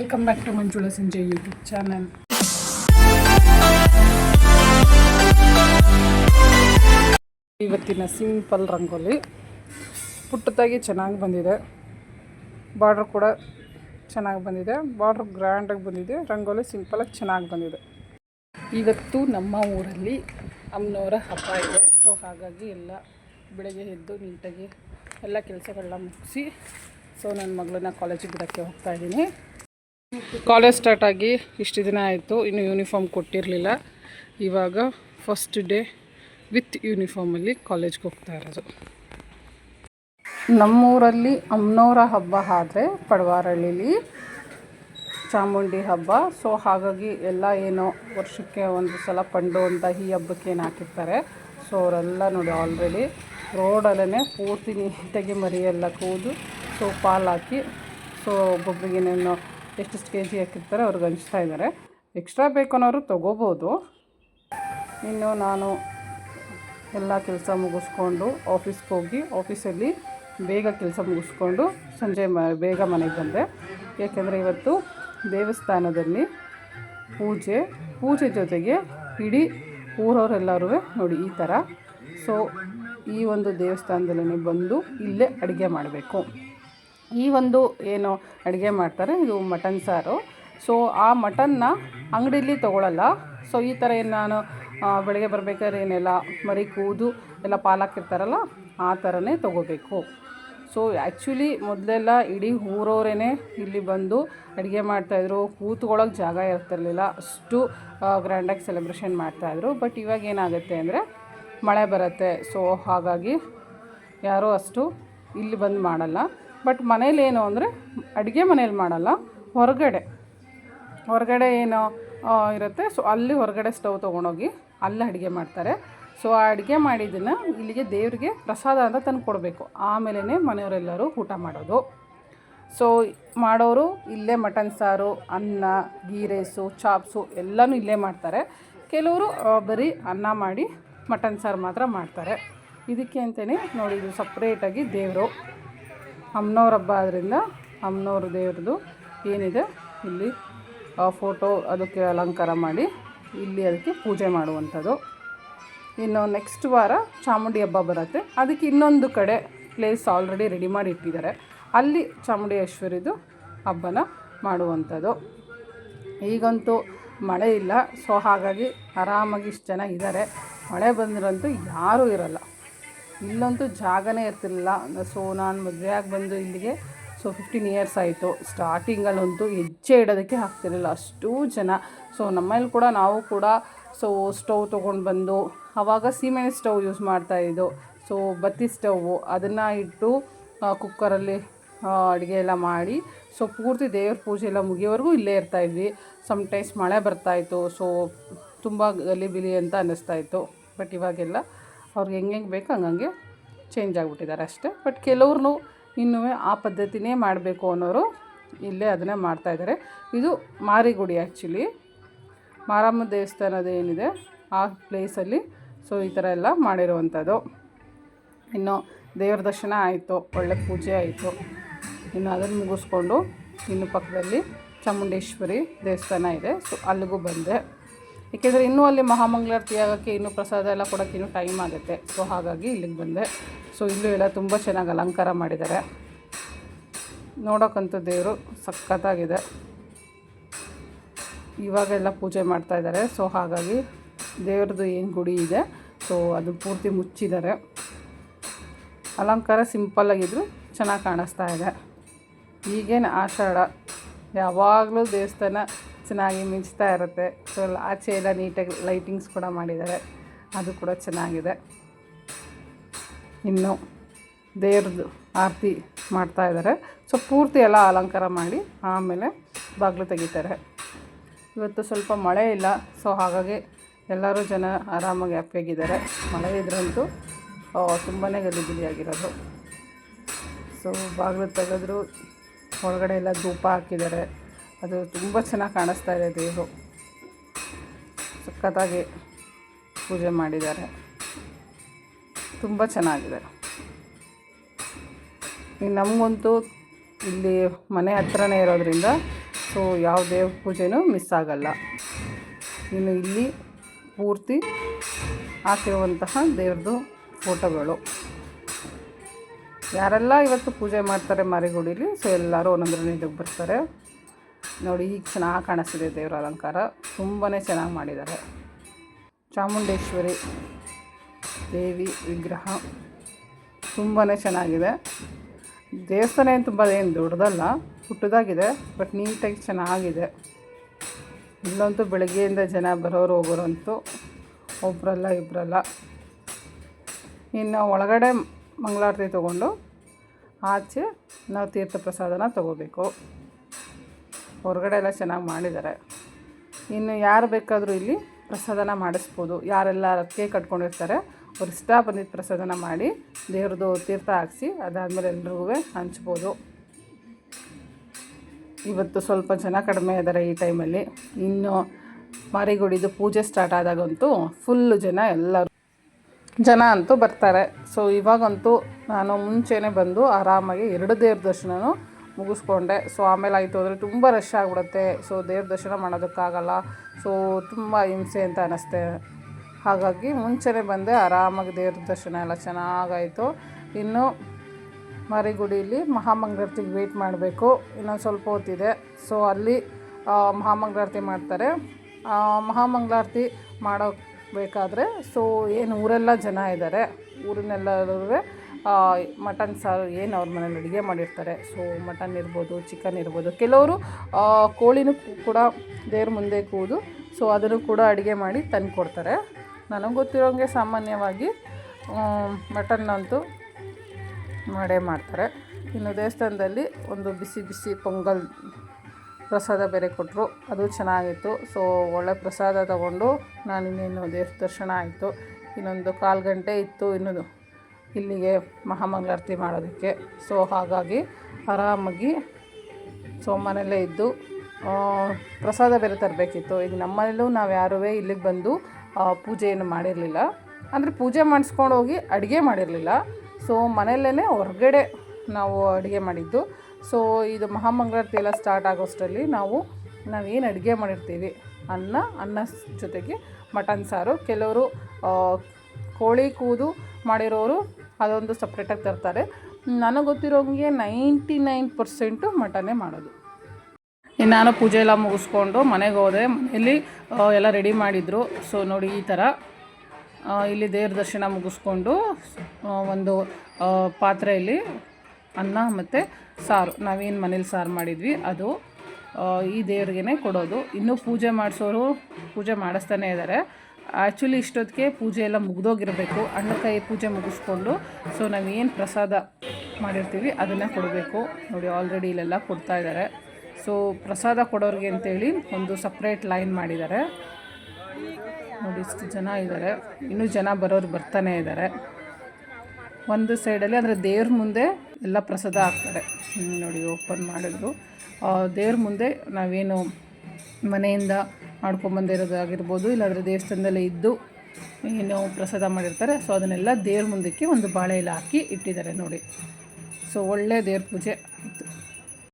Welcome back to Manjula Sanjay YouTube channel ಇವತ್ತಿನ simple rangoli ಪುಟ್ಟದಾಗಿ ಚೆನ್ನಾಗಿ ಬಂದಿದೆ. ಬಾರ್ಡ್ರ್ ಕೂಡ ಚೆನ್ನಾಗಿ ಬಂದಿದೆ. ಬಾರ್ಡ್ರ್ ಗ್ರ್ಯಾಂಡಾಗಿ ಬಂದಿದೆ. ರಂಗೋಲಿ ಸಿಂಪಲಾಗಿ ಚೆನ್ನಾಗಿ ಬಂದಿದೆ. ಇವತ್ತು ನಮ್ಮ ಊರಲ್ಲಿ ಅಮ್ಮನವರ ಹಬ್ಬ ಇದೆ. ಸೊ ಹಾಗಾಗಿ ಎಲ್ಲ ಬೆಳಗ್ಗೆ ಎದ್ದು ನೀಟಾಗಿ ಎಲ್ಲ ಕೆಲಸಗಳನ್ನ ಮುಗಿಸಿ ಸೊ ನನ್ನ ಮಗಳನ್ನ ಕಾಲೇಜಿಗೆ ಬಿಡೋಕ್ಕೆ ಹೋಗ್ತಾ ಇದ್ದೀನಿ. ಕಾಲೇಜ್ ಸ್ಟಾರ್ಟ್ ಆಗಿ ಇಷ್ಟು ದಿನ ಆಯಿತು. ಇನ್ನು ಯೂನಿಫಾರ್ಮ್ ಕೊಟ್ಟಿರಲಿಲ್ಲ. ಇವಾಗ ಫಸ್ಟ್ ಡೇ ವಿತ್ ಯೂನಿಫಾರ್ಮಲ್ಲಿ ಕಾಲೇಜ್ಗೆ ಹೋಗ್ತಾ ಇರೋದು. ನಮ್ಮೂರಲ್ಲಿ ಅಮ್ನೋರ ಹಬ್ಬ ಆದರೆ ಪಡವಾರಳ್ಳಿಲಿ ಚಾಮುಂಡಿ ಹಬ್ಬ. ಸೊ ಹಾಗಾಗಿ ಎಲ್ಲ ಏನೋ ವರ್ಷಕ್ಕೆ ಒಂದು ಸಲ ಪಂಡು ಅಂತ ಈ ಹಬ್ಬಕ್ಕೆ ಏನು ಹಾಕಿರ್ತಾರೆ. ಸೊ ಅವರೆಲ್ಲ ನೋಡಿ ಆಲ್ರೆಡಿ ರೋಡಲ್ಲೇ ಪೂರ್ತಿ ನೀಟಾಗಿ ಮರಿಯೆಲ್ಲ ಕೂದು ಸೊ ಪಾಲು ಹಾಕಿ ಸೊ ಒಬ್ಬೊಬ್ಬರಿಗೆ ಏನೇನು ಎಷ್ಟೆಷ್ಟು ಕೆ ಜಿ ಹಾಕಿರ್ತಾರೆ, ಅವ್ರಿಗೆ ಹಂಚ್ತಾ ಇದ್ದಾರೆ ಎಕ್ಸ್ಟ್ರಾ ಬೇಕು ಅನ್ನೋರು ತೊಗೋಬೋದು. ಇನ್ನು ನಾನು ಎಲ್ಲ ಕೆಲಸ ಮುಗಿಸ್ಕೊಂಡು ಆಫೀಸ್ಗೆ ಹೋಗಿ ಆಫೀಸಲ್ಲಿ ಬೇಗ ಕೆಲಸ ಮುಗಿಸ್ಕೊಂಡು ಸಂಜೆ ಮ, ಬೇಗ ಮನೆಗೆ ಬಂದೆ. ಏಕೆಂದರೆ ಇವತ್ತು ದೇವಸ್ಥಾನದಲ್ಲಿ ಪೂಜೆ ಪೂಜೆ ಜೊತೆಗೆ ಇಡೀ ಊರವರೆಲ್ಲರೂ ನೋಡಿ ಈ ಥರ ಸೊ ಈ ಒಂದು ದೇವಸ್ಥಾನದಲ್ಲಿ ಬಂದು ಇಲ್ಲೇ ಅಡುಗೆ ಮಾಡಬೇಕು. ಈ ಒಂದು ಏನು ಅಡುಗೆ ಮಾಡ್ತಾರೆ, ಇದು ಮಟನ್ ಸಾರು. ಸೊ ಆ ಮಟನ್ನ ಅಂಗಡೀಲಿ ತೊಗೊಳಲ್ಲ. ಸೊ ಈ ಥರ ಏನು ನಾನು ಬೆಳಗ್ಗೆ ಬರಬೇಕಾದ್ರೆ ಏನೆಲ್ಲ ಮರಿ ಕೂದು ಎಲ್ಲ ಪಾಲಾಕಿರ್ತಾರಲ್ಲ ಆ ಥರನೇ ತೊಗೋಬೇಕು. ಸೊ ಆ್ಯಕ್ಚುಲಿ ಮೊದಲೆಲ್ಲ ಇಡೀ ಊರವರೇ ಇಲ್ಲಿ ಬಂದು ಅಡುಗೆ ಮಾಡ್ತಾಯಿದ್ರು ಕೂತ್ಕೊಳ್ಳೋಕೆ ಜಾಗ ಇರ್ತಿರ್ಲಿಲ್ಲ. ಅಷ್ಟು ಗ್ರ್ಯಾಂಡಾಗಿ ಸೆಲೆಬ್ರೇಷನ್ ಮಾಡ್ತಾಯಿದ್ರು ಬಟ್ ಇವಾಗ ಏನಾಗುತ್ತೆ ಅಂದರೆ ಮಳೆ ಬರುತ್ತೆ. ಸೊ ಹಾಗಾಗಿ ಯಾರೂ ಅಷ್ಟು ಇಲ್ಲಿ ಬಂದು ಮಾಡಲ್ಲ. ಬಟ್ ಮನೇಲಿ ಏನು ಅಂದರೆ ಅಡುಗೆ ಮನೇಲಿ ಮಾಡಲ್ಲ, ಹೊರಗಡೆ. ಹೊರಗಡೆ ಏನು ಇರುತ್ತೆ. ಸೊ ಅಲ್ಲಿ ಹೊರಗಡೆ ಸ್ಟವ್ ತೊಗೊಂಡೋಗಿ ಅಲ್ಲಿ ಅಡುಗೆ ಮಾಡ್ತಾರೆ. ಸೊ ಆ ಅಡುಗೆ ಮಾಡಿದ್ದನ್ನು ಇಲ್ಲಿಗೆ ದೇವರಿಗೆ ಪ್ರಸಾದ ಅಂತ ತಂದು ಕೊಡಬೇಕು. ಆಮೇಲೆ ಮನೆಯವರೆಲ್ಲರೂ ಊಟ ಮಾಡೋದು. ಸೊ ಮಾಡೋರು ಇಲ್ಲೇ ಮಟನ್ ಸಾರು, ಅನ್ನ ಗೀ ರೈಸು ಚಾಪ್ಸು ಎಲ್ಲನೂ ಇಲ್ಲೇ ಮಾಡ್ತಾರೆ. ಕೆಲವರು ಬರೀ ಅನ್ನ ಮಾಡಿ ಮಟನ್ ಸಾರು ಮಾತ್ರ ಮಾಡ್ತಾರೆ. ಇದಕ್ಕೆ ಅಂತಲೇ ನೋಡಿ, ಇದು ಸಪ್ರೇಟಾಗಿ ದೇವರು. ಅಮ್ಮನವ್ರ ಹಬ್ಬ ಆದ್ದರಿಂದ ಅಮ್ಮನವ್ರ ದೇವ್ರದ್ದು ಏನಿದೆ, ಇಲ್ಲಿ ಫೋಟೋ ಅದಕ್ಕೆ ಅಲಂಕಾರ ಮಾಡಿ ಇಲ್ಲಿ ಅದಕ್ಕೆ ಪೂಜೆ ಮಾಡುವಂಥದ್ದು. ಇನ್ನು ನೆಕ್ಸ್ಟ್ ವಾರ ಚಾಮುಂಡಿ ಹಬ್ಬ ಬರುತ್ತೆ. ಅದಕ್ಕೆ ಇನ್ನೊಂದು ಕಡೆ ಪ್ಲೇಸ್ ಆಲ್ರೆಡಿ ರೆಡಿ ಮಾಡಿ ಇಟ್ಟಿದ್ದಾರೆ. ಅಲ್ಲಿ ಚಾಮುಂಡೇಶ್ವರಿದು ಹಬ್ಬನ ಮಾಡುವಂಥದ್ದು. ಈಗಂತೂ ಮಳೆ ಇಲ್ಲ ಸೊ ಹಾಗಾಗಿ ಆರಾಮಾಗಿ ಇಷ್ಟು ಜನ ಇದ್ದಾರೆ ಮಳೆ ಬಂದಿರಂತೂ ಯಾರೂ ಇರಲ್ಲ. ಇಲ್ಲಂತೂ ಜಾಗನೇ ಇರ್ತಿರಲಿಲ್ಲ. ಸೊ ನಾನು ಮದುವೆಯಾಗಿ ಬಂದು ಇಲ್ಲಿಗೆ ಸೊ ಫಿಫ್ಟೀನ್ ಇಯರ್ಸ್ ಆಯಿತು. ಸ್ಟಾರ್ಟಿಂಗಲ್ಲಂತೂ ಹೆಜ್ಜೆ ಇಡೋದಕ್ಕೆ ಆಗ್ತಿರಲಿಲ್ಲ. ಅಷ್ಟೂ ಜನ. ಸೊ ನಮ್ಮಲ್ಲಿ ಕೂಡ ನಾವು ಕೂಡ ಸೊ ಸ್ಟವ್ ತೊಗೊಂಡು ಬಂದು ಆವಾಗ ಸೀಮೆಣ್ಣೆ ಸ್ಟವ್ ಯೂಸ್ ಮಾಡ್ತಾಯಿದ್ದು ಸೊ ಬತ್ತಿ ಸ್ಟವ್ವು ಅದನ್ನು ಇಟ್ಟು ಕುಕ್ಕರಲ್ಲಿ ಅಡುಗೆ ಎಲ್ಲ ಮಾಡಿ ಸೊ ಪೂರ್ತಿ ದೇವ್ರ ಪೂಜೆ ಎಲ್ಲ ಮುಗಿಯೋವರೆಗೂ ಇಲ್ಲೇ ಇರ್ತಾಯಿದ್ವಿ ಸಮ್ಟೈಮ್ಸ್ ಮಳೆ ಬರ್ತಾಯಿತ್ತು ಸೊ ತುಂಬ ಗಲಿಬಿಲಿ ಅಂತ ಅನ್ನಿಸ್ತಾಯಿತ್ತು ಬಟ್ ಇವಾಗೆಲ್ಲ ಅವ್ರಿಗೆ ಹೆಂಗೆ ಹೆಂಗೆ ಬೇಕು ಹಂಗಂಗೆ ಚೇಂಜ್ ಆಗಿಬಿಟ್ಟಿದ್ದಾರೆ ಅಷ್ಟೇ. ಬಟ್ ಕೆಲವ್ರು ಇನ್ನೂ ಆ ಪದ್ಧತಿನೇ ಮಾಡಬೇಕು ಅನ್ನೋರು ಇಲ್ಲೇ ಅದನ್ನೇ ಮಾಡ್ತಾಯಿದ್ದಾರೆ ಇದು ಮಾರಿಗುಡಿ ಆ್ಯಕ್ಚುಲಿ ಮಾರಮ್ಮ ದೇವಸ್ಥಾನದ ಏನಿದೆ ಆ ಪ್ಲೇಸಲ್ಲಿ ಸೊ ಈ ಥರ ಎಲ್ಲ ಮಾಡಿರುವಂಥದ್ದು. ಇನ್ನು ದೇವ್ರ ದರ್ಶನ ಆಯಿತು, ಒಳ್ಳೆ ಪೂಜೆ ಆಯಿತು. ಇನ್ನು ಅದನ್ನು ಮುಗಿಸ್ಕೊಂಡು ಇನ್ನು ಪಕ್ಕದಲ್ಲಿ ಚಾಮುಂಡೇಶ್ವರಿ ದೇವಸ್ಥಾನ ಇದೆ. ಸೊ ಅಲ್ಲಿಗೂ ಬಂದೆ. ಏಕೆಂದರೆ ಇನ್ನೂ ಅಲ್ಲಿ ಮಹಾಮಂಗಳಾರತಿ ಆಗೋಕ್ಕೆ ಇನ್ನೂ ಪ್ರಸಾದ ಎಲ್ಲ ಕೊಡೋಕ್ಕೆ ಇನ್ನೂ ಟೈಮ್ ಆಗುತ್ತೆ. ಸೊ ಹಾಗಾಗಿ ಇಲ್ಲಿಗೆ ಬಂದೆ. ಸೊ ಇಲ್ಲೂ ಎಲ್ಲ ತುಂಬ ಚೆನ್ನಾಗಿ ಅಲಂಕಾರ ಮಾಡಿದ್ದಾರೆ. ನೋಡೋಕ್ಕಂತೂ ದೇವರು ಸಖತ್ತಾಗಿದೆ. ಇವಾಗೆಲ್ಲ ಪೂಜೆ ಮಾಡ್ತಾ ಇದ್ದಾರೆ. ಸೊ ಹಾಗಾಗಿ ದೇವ್ರದ್ದು ಏನು ಗುಡಿ ಇದೆ. ಸೊ ಅದು ಪೂರ್ತಿ ಮುಚ್ಚಿದ್ದಾರೆ. ಅಲಂಕಾರ ಸಿಂಪಲ್ಲಾಗಿದ್ರು ಚೆನ್ನಾಗಿ ಕಾಣಿಸ್ತಾ ಇದೆ. ಈಗೇನು ಆಷಾಢ? ಯಾವಾಗಲೂ ದೇವಸ್ಥಾನ ಚೆನ್ನಾಗಿ ಮಿಂಚ್ತಾ ಇರುತ್ತೆ. ಸೊ ಆಚೆ ಎಲ್ಲ ನೀಟಾಗಿ ಲೈಟಿಂಗ್ಸ್ ಕೂಡ ಮಾಡಿದ್ದಾರೆ. ಅದು ಕೂಡ ಚೆನ್ನಾಗಿದೆ. ಇನ್ನು ದೇವ್ರದ್ದು ಆರತಿ ಮಾಡ್ತಾ ಇದ್ದಾರೆ. ಸೊ ಪೂರ್ತಿ ಎಲ್ಲ ಅಲಂಕಾರ ಮಾಡಿ ಆಮೇಲೆ ಬಾಗಿಲು ತೆಗಿತಾರೆ. ಇವತ್ತು ಸ್ವಲ್ಪ ಮಳೆ ಇಲ್ಲ. ಸೊ ಹಾಗಾಗಿ ಎಲ್ಲರೂ ಜನ ಆರಾಮಾಗಿ ಹ್ಯಾಪಿಯಾಗಿದ್ದಾರೆ ಮಳೆ ಇದ್ರಂತೂ ತುಂಬಾ ಗಲಿಬಿಲಿಯಾಗಿರೋದು ಸೊ ಬಾಗಿಲು ತೆಗೆದ್ರು, ಒಳಗಡೆ ಎಲ್ಲ ಧೂಪ ಹಾಕಿದ್ದಾರೆ. ಅದು ತುಂಬ ಚೆನ್ನಾಗಿ ಕಾಣಿಸ್ತಾ ಇದೆ ದೇವರು ಸಖತ್ತಾಗಿ ಪೂಜೆ ಮಾಡಿದ್ದಾರೆ. ತುಂಬ ಚೆನ್ನಾಗಿದೆ ನಮಗಂತೂ ಇಲ್ಲಿ ಮನೆ ಹತ್ರನೇ ಇರೋದ್ರಿಂದ ಸೊ ಯಾವ ದೇವ್ರ ಪೂಜೆನೂ ಮಿಸ್ ಆಗಲ್ಲ. ಇನ್ನು ಇಲ್ಲಿ ಪೂರ್ತಿ ಹಾಕಿರುವಂತಹ ದೇವ್ರದ್ದು ಫೋಟೋಗಳು. ಯಾರೆಲ್ಲ ಇವತ್ತು ಪೂಜೆ ಮಾಡ್ತಾರೆ ಮಾರಿಗುಡಿಲಿ, ಸೊ ಎಲ್ಲರೂ ಒಂದೊಂದರ ಇದಕ್ಕೆ ಬರ್ತಾರೆ. ನೋಡಿ, ಈಗ ಚೆನ್ನಾಗಿ ಕಾಣಿಸ್ತಿದೆ ದೇವರ ಅಲಂಕಾರ. ತುಂಬಾ ಚೆನ್ನಾಗಿ ಮಾಡಿದ್ದಾರೆ. ಚಾಮುಂಡೇಶ್ವರಿ ದೇವಿ ವಿಗ್ರಹ ತುಂಬಾ ಚೆನ್ನಾಗಿದೆ. ದೇವಸ್ಥಾನ ಏನು ತುಂಬ ಏನು ದೊಡ್ಡದಲ್ಲ, ಪುಟ್ಟದಾಗಿದೆ, ಬಟ್ ನೀಟಾಗಿ ಚೆನ್ನಾಗಿದೆ. ಇಲ್ಲಂತೂ ಬೆಳಗ್ಗೆಯಿಂದ ಜನ ಬರೋರು ಹೋಗೋರಂತೂ ಒಬ್ಬರಲ್ಲ ಇಬ್ಬರಲ್ಲ ಇನ್ನು ಒಳಗಡೆ ಮಂಗಳಾರತಿ ತೊಗೊಂಡು ಆಚೆ ನಾವು ತೀರ್ಥ ಪ್ರಸಾದನ ತೊಗೋಬೇಕು. ಹೊರಗಡೆ ಎಲ್ಲ ಚೆನ್ನಾಗಿ ಮಾಡಿದ್ದಾರೆ. ಇನ್ನು ಯಾರು ಬೇಕಾದರೂ ಇಲ್ಲಿ ಪ್ರಸಾದನ ಮಾಡಿಸ್ಬೋದು. ಯಾರೆಲ್ಲ ರಕ್ಕೆ ಕಟ್ಕೊಂಡಿರ್ತಾರೆ, ಅವ್ರು ಇಷ್ಟ ಬಂದಿದ್ದ ಪ್ರಸಾದನ ಮಾಡಿ ದೇವ್ರದ್ದು ತೀರ್ಥ ಹಾಕ್ಸಿ ಅದಾದಮೇಲೆ ಎಲ್ರಿಗೂ ಹಂಚ್ಬೋದು. ಇವತ್ತು ಸ್ವಲ್ಪ ಜನ ಕಡಿಮೆ ಇದ್ದಾರೆ ಈ ಟೈಮಲ್ಲಿ. ಇನ್ನು ಮಾರಿಗುಡಿದು ಪೂಜೆ ಸ್ಟಾರ್ಟ್ ಆದಾಗಂತೂ ಫುಲ್ಲು ಜನ ಎಲ್ಲರೂ ಜನ ಅಂತೂ ಬರ್ತಾರೆ. ಸೊ ಇವಾಗಂತೂ ನಾನು ಮುಂಚೆನೇ ಬಂದು ಆರಾಮಾಗಿ ಎರಡು ದೇವ್ರ ದರ್ಶನನೂ ಮುಗಿಸ್ಕೊಂಡೆ. ಸೊ ಆಮೇಲೆ ಆಯಿತು ಅಂದರೆ ತುಂಬ ರಶ್ ಆಗಿಬಿಡುತ್ತೆ. ಸೊ ದೇವ್ರ ದರ್ಶನ ಮಾಡೋದಕ್ಕಾಗಲ್ಲ. ಸೊ ತುಂಬ ಹಿಂಸೆ ಅಂತ ಅನ್ನಿಸ್ತೆ ಹಾಗಾಗಿ ಮುಂಚೆನೇ ಬಂದೆ ಆರಾಮಾಗಿ ದೇವ್ರ ದರ್ಶನ ಎಲ್ಲ ಚೆನ್ನಾಗಾಯಿತು. ಇನ್ನು ಮರಿಗುಡಿಯಲ್ಲಿ ಮಹಾಮಂಗಳಾರತಿಗೆ ವೆಯ್ಟ್ ಮಾಡಬೇಕು. ಇನ್ನೊಂದು ಸ್ವಲ್ಪ ಹೊತ್ತಿದೆ. ಸೊ ಅಲ್ಲಿ ಮಹಾಮಂಗಳಾರತಿ ಮಾಡ್ತಾರೆ. ಮಹಾಮಂಗಳಾರತಿ ಮಾಡೋ ಬೇಕಾದರೆ ಸೊ ಏನು ಊರೆಲ್ಲ ಜನ ಇದ್ದಾರೆ ಊರಿನೆಲ್ಲರೂ ಮಟನ್ ಸಾರು ಏನು ಅವ್ರ ಮನೇಲಿ ಅಡುಗೆ ಮಾಡಿರ್ತಾರೆ. ಸೊ ಮಟನ್ ಇರ್ಬೋದು ಚಿಕನ್ ಇರ್ಬೋದು. ಕೆಲವರು ಕೋಳಿನೂ ಕೂಡ ದೇವ್ರ ಮುಂದೆ ಕೂದು ಸೊ ಅದನ್ನು ಕೂಡ ಅಡುಗೆ ಮಾಡಿ ತಂದು ಕೊಡ್ತಾರೆ ನನಗೆ ಗೊತ್ತಿರೋಂಗೆ ಸಾಮಾನ್ಯವಾಗಿ ಮಟನ್ ಅಂತೂ ಮಾಡೇ ಮಾಡ್ತಾರೆ. ಇನ್ನು ದೇವಸ್ಥಾನದಲ್ಲಿ ಒಂದು ಬಿಸಿ ಬಿಸಿ ಪೊಂಗಲ್ ಪ್ರಸಾದ ಬೇರೆ ಕೊಟ್ಟರು ಅದು ಚೆನ್ನಾಗಿತ್ತು. ಸೊ ಒಳ್ಳೆ ಪ್ರಸಾದ ತಗೊಂಡು ನಾನು ಇನ್ನೇನು ದೇವ್ರ ದರ್ಶನ ಆಯಿತು. ಇನ್ನೊಂದು ಕಾಲು ಗಂಟೆ ಇತ್ತು, ಇನ್ನೊಂದು ಇಲ್ಲಿಗೆ ಮಹಾಮಂಗಳಾರತಿ ಮಾಡೋದಕ್ಕೆ. ಸೊ ಹಾಗಾಗಿ ಆರಾಮಾಗಿ ಸೊ ಮನೆಯಲ್ಲೇ ಇದ್ದು ಪ್ರಸಾದ ಬೇರೆ ತರಬೇಕಿತ್ತು. ಈಗ ನಮ್ಮನೇಲೂ ನಾವು ಯಾರೂ ಇಲ್ಲಿಗೆ ಬಂದು ಪೂಜೆಯನ್ನು ಪೂಜೆ ಮಾಡಿರಲಿಲ್ಲ. ಅಂದರೆ ಪೂಜೆ ಮಾಡಿಸ್ಕೊಂಡು ಹೋಗಿ ಅಡುಗೆ ಮಾಡಿರಲಿಲ್ಲ. ಸೊ ಮನೆಯಲ್ಲೇ ಹೊರಗಡೆ ನಾವು ಅಡುಗೆ ಮಾಡಿದ್ದು. ಸೊ ಇದು ಮಹಾಮಂಗಳಾರತಿ ಎಲ್ಲ ಸ್ಟಾರ್ಟ್ ಆಗೋಷ್ಟರಲ್ಲಿ ನಾವು, ನಾವೇನು ಅಡುಗೆ ಮಾಡಿರ್ತೀವಿ? ಅನ್ನ ಅನ್ನ ಜೊತೆಗೆ ಮಟನ್ ಸಾರು. ಕೆಲವರು ಕೋಳಿ ಕೂದು ಮಾಡಿರೋರು ಅದೊಂದು ಸಪ್ರೇಟಾಗಿ ತರ್ತಾರೆ. ನನಗೆ ಗೊತ್ತಿರೋಂಗೆ ನೈಂಟಿ ನೈನ್ ಪರ್ಸೆಂಟು ಮಟನೇ ಮಾಡೋದು. ಇನ್ನು ನಾನು ಪೂಜೆ ಎಲ್ಲ ಮುಗಿಸ್ಕೊಂಡು ಮನೆಗೆ ಹೋದೆ. ಮನೆಯಲ್ಲಿ ಎಲ್ಲ ರೆಡಿ ಮಾಡಿದರು. ಸೊ ನೋಡಿ ಈ ಥರ ಇಲ್ಲಿ ದೇವ್ರ ದರ್ಶನ ಮುಗಿಸ್ಕೊಂಡು ಒಂದು ಪಾತ್ರೆಯಲ್ಲಿ ಅನ್ನ ಮತ್ತು ಸಾರು. ನಾವೇನು ಮನೇಲಿ ಸಾರು ಮಾಡಿದ್ವಿ. ಅದು ಈ ದೇವ್ರಿಗೇ ಕೊಡೋದು. ಇನ್ನೂ ಪೂಜೆ ಮಾಡಿಸೋರು, ಪೂಜೆ ಮಾಡಿಸ್ತಾನೆ ಇದ್ದಾರೆ ಆ್ಯಕ್ಚುಲಿ ಇಷ್ಟೊತ್ತಿಗೆ ಪೂಜೆ ಎಲ್ಲ ಮುಗ್ದೋಗಿರಬೇಕು ಕೈ ಪೂಜೆ ಮುಗಿಸ್ಕೊಂಡು ಸೊ ನಾವೇನು ಪ್ರಸಾದ ಮಾಡಿರ್ತೀವಿ ಅದನ್ನು ಕೊಡಬೇಕು. ನೋಡಿ ಆಲ್ರೆಡಿ ಇಲ್ಲೆಲ್ಲ ಕೊಡ್ತಾ ಇದ್ದಾರೆ ಸೊ ಪ್ರಸಾದ ಕೊಡೋರಿಗೆ ಅಂತೇಳಿ ಒಂದು ಸಪ್ರೇಟ್ ಲೈನ್ ಮಾಡಿದ್ದಾರೆ ನೋಡಿ, ಇಷ್ಟು ಜನ ಇದ್ದಾರೆ ಇನ್ನೂ ಜನ ಬರೋರು ಬರ್ತಾನೆ ಇದ್ದಾರೆ ಒಂದು ಸೈಡಲ್ಲಿ ಅಂದರೆ ದೇವ್ರ ಮುಂದೆ ಎಲ್ಲ ಪ್ರಸಾದ ಹಾಕ್ತಾರೆ. ನೋಡಿ ಓಪನ್ ಮಾಡಿದ್ರು. ದೇವ್ರ ಮುಂದೆ ನಾವೇನು ಮನೆಯಿಂದ ಮಾಡ್ಕೊಂಬಂದಿರೋದಾಗಿರ್ಬೋದು ಇಲ್ಲಾಂದರೆ ದೇವಸ್ಥಾನದಲ್ಲೇ ಇದ್ದು ಏನು ಪ್ರಸಾದ ಮಾಡಿರ್ತಾರೆ. ಸೊ ಅದನ್ನೆಲ್ಲ ದೇವ್ರ ಮುಂದಕ್ಕೆ ಒಂದು ಬಾಳೆ ಎಲೆ ಹಾಕಿ ಇಟ್ಟಿದ್ದಾರೆ ನೋಡಿ. ಸೊ ಒಳ್ಳೆ ದೇವ್ರ ಪೂಜೆ ಆಯಿತು.